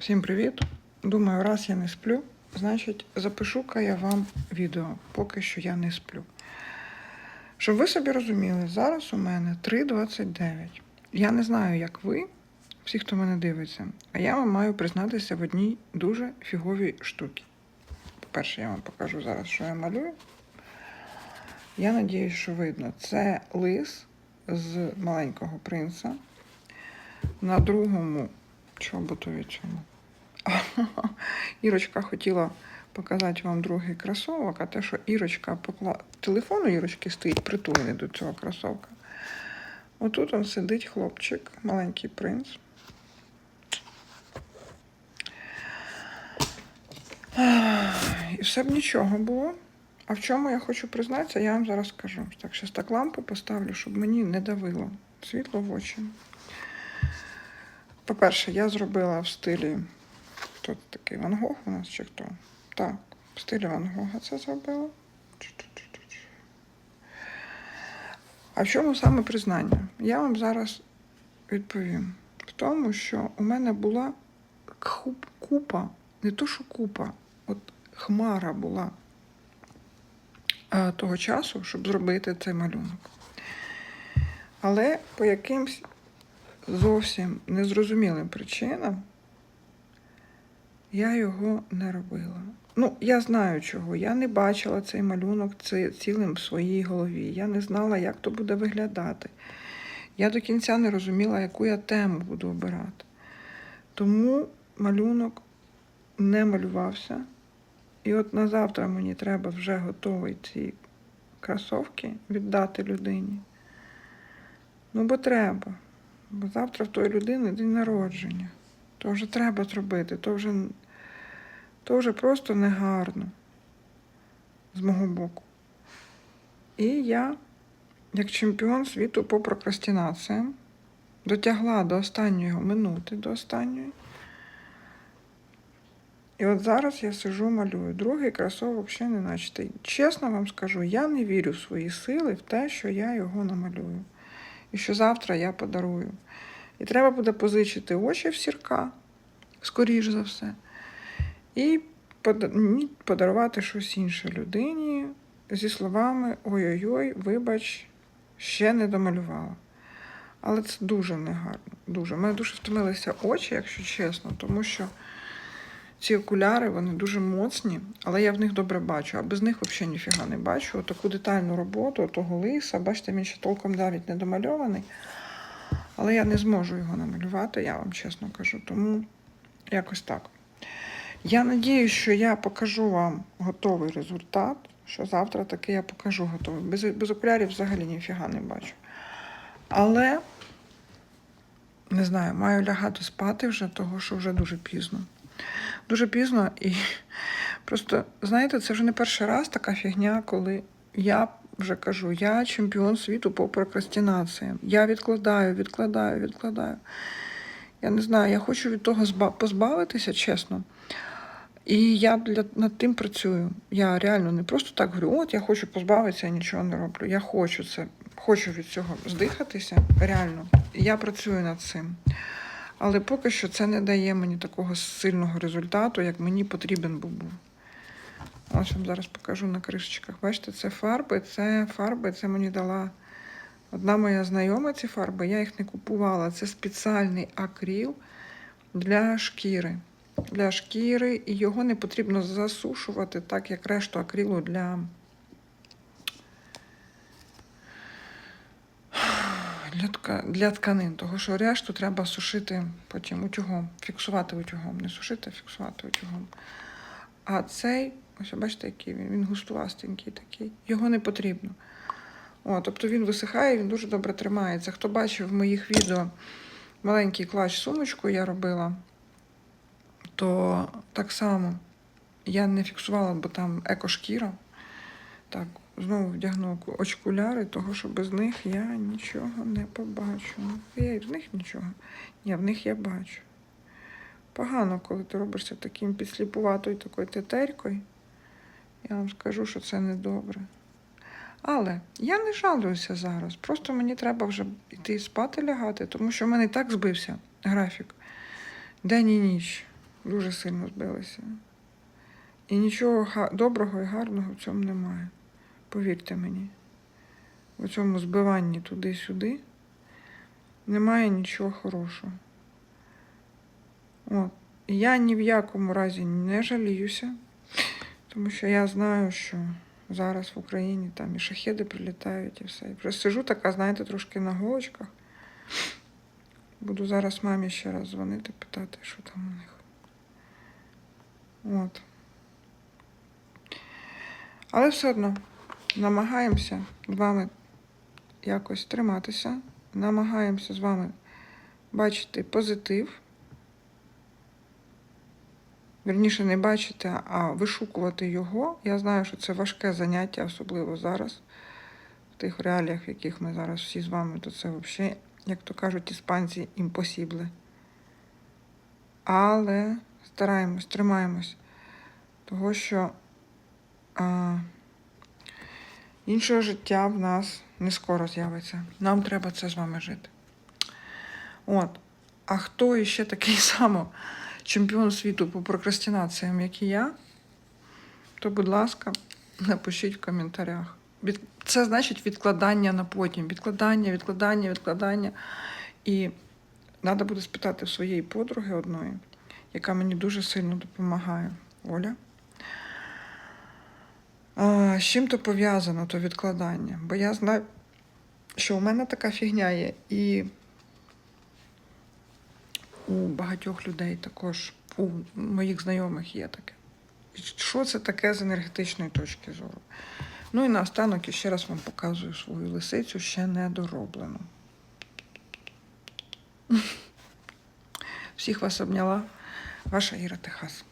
Всім привіт! Думаю, раз я не сплю, значить запишу-ка я вам відео, поки що я не сплю. Щоб ви собі розуміли, зараз у мене 3.29. Я не знаю, як ви, всі, хто мене дивиться, а я вам маю признатися в одній дуже фіговій штуці. По-перше, я вам покажу зараз, що я малюю. Я надіюсь, що видно. Це лис з маленького принца. На другому чоботові цьому. Ірочка хотіла показати вам другий кросовок, а те, що Ірочка покла... телефон у Ірочки стоїть притулений до цього кросовка. Отут он сидить хлопчик, маленький принц. І все б нічого було. А в чому я хочу признатися, я вам зараз скажу. Так, зараз так лампу поставлю, щоб мені не давило світло в очі. По-перше, я зробила в стилі. Хто такий Ван Гог у нас чи хто? Так, в стилі Ван Гога це зробила. А в чому саме признання? Я вам зараз відповім. В тому, що у мене була купа, не то, що купа, от хмара була е, того часу, щоб зробити цей малюнок. Але по якимсь зовсім незрозумілим причинам я його не робила. Ну, я знаю чого. Я не бачила цей малюнок цілим в своїй голові. Я не знала, як то буде виглядати. Я до кінця не розуміла, яку я тему буду обирати. Тому малюнок не малювався. І от на завтра мені треба вже готовий ці кросовки віддати людині. Ну, бо треба. Бо завтра в тої людини день народження. То вже треба зробити, то вже, то вже просто негарно з мого боку. І я, як чемпіон світу по прокрастинаціям, дотягла до останньої минути, до останньої. І от зараз я сижу, малюю. Другий кросовок ще не начатий. Чесно вам скажу, я не вірю в свої сили, в те, що я його намалюю. І що завтра я подарую. І треба буде позичити очі в сірка, скоріш за все. І подарувати щось інше людині зі словами Ой-ой-ой, вибач, ще не домалювала. Але це дуже негарно. Дуже. У мене дуже втомилися очі, якщо чесно, тому що ці окуляри вони дуже моцні, але я в них добре бачу, а без них взагалі ніфіга не бачу. Таку детальну роботу, того лиса, бачите, він ще толком навіть не домальований. Але я не зможу його намалювати, я вам чесно кажу. Тому якось так. Я надіюсь, що я покажу вам готовий результат, що завтра таки я покажу готовий. Без, без окулярів взагалі ніфіга не бачу. Але не знаю, маю лягати спати вже, того що вже дуже пізно. Дуже пізно і просто, знаєте, це вже не перший раз така фігня, коли я вже кажу, я чемпіон світу по прокрастинаціям. Я відкладаю, відкладаю, відкладаю. Я не знаю, я хочу від того позбавитися, чесно. І я для, над тим працюю. Я реально не просто так говорю, от я хочу позбавитися, я нічого не роблю. Я хочу це, хочу від цього здихатися. Реально. Я працюю над цим. Але поки що це не дає мені такого сильного результату, як мені потрібен був. Ось вам зараз покажу на кришечках. Бачите, це фарби, це фарби, це мені дала одна моя знайома ці фарби, я їх не купувала. Це спеціальний акріл для шкіри. Для шкіри, і його не потрібно засушувати, так як решту акрилу для. Для, для тканин, того що решту треба сушити потім утюгом, фіксувати утюгом, не сушити, а фіксувати утюгом. А цей, ось бачите, який він, він густувастенький такий, його не потрібно. О, тобто він висихає, він дуже добре тримається. Хто бачив в моїх відео маленький клач сумочку я робила, то так само я не фіксувала, бо там екошкіра. Так, знову вдягну очкуляри, того що без них я нічого не побачу. Я і в них нічого. Ні, в них я бачу. Погано, коли ти робишся таким підсліпуватою такою тетерькою. Я вам скажу, що це недобре. Але я не жалуюся зараз. Просто мені треба вже йти спати лягати, тому що в мене і так збився графік. День і ніч. Дуже сильно збилися. І нічого доброго і гарного в цьому немає. Повірте мені. У цьому збиванні туди-сюди немає нічого хорошого. От. Я ні в якому разі не жаліюся, тому що я знаю, що зараз в Україні там і шахеди прилітають, і все. І просто сижу така, знаєте, трошки на голочках. Буду зараз мамі ще раз дзвонити, питати, що там у них. От. Але все одно намагаємося з вами якось триматися, намагаємося з вами бачити позитив. Вірніше, не бачити, а вишукувати його. Я знаю, що це важке заняття, особливо зараз, в тих реаліях, в яких ми зараз всі з вами, то це взагалі, як то кажуть іспанці, імпосібле. Але стараємось, тримаємось, того що а, іншого життя в нас не скоро з'явиться. Нам треба це з вами жити. От. А хто іще такий само чемпіон світу по прокрастинаціям, як і я, то, будь ласка, напишіть в коментарях. Це значить відкладання на потім. Відкладання, відкладання, відкладання. І треба буде спитати своєї подруги одної, яка мені дуже сильно допомагає, Оля. А, з чим то пов'язано, то відкладання? Бо я знаю, що у мене така фігня є, і у багатьох людей також, у моїх знайомих є таке. Що це таке з енергетичної точки зору? Ну і наостанок я ще раз вам показую свою лисицю ще недороблену. Всіх вас обняла, ваша Іра Техас.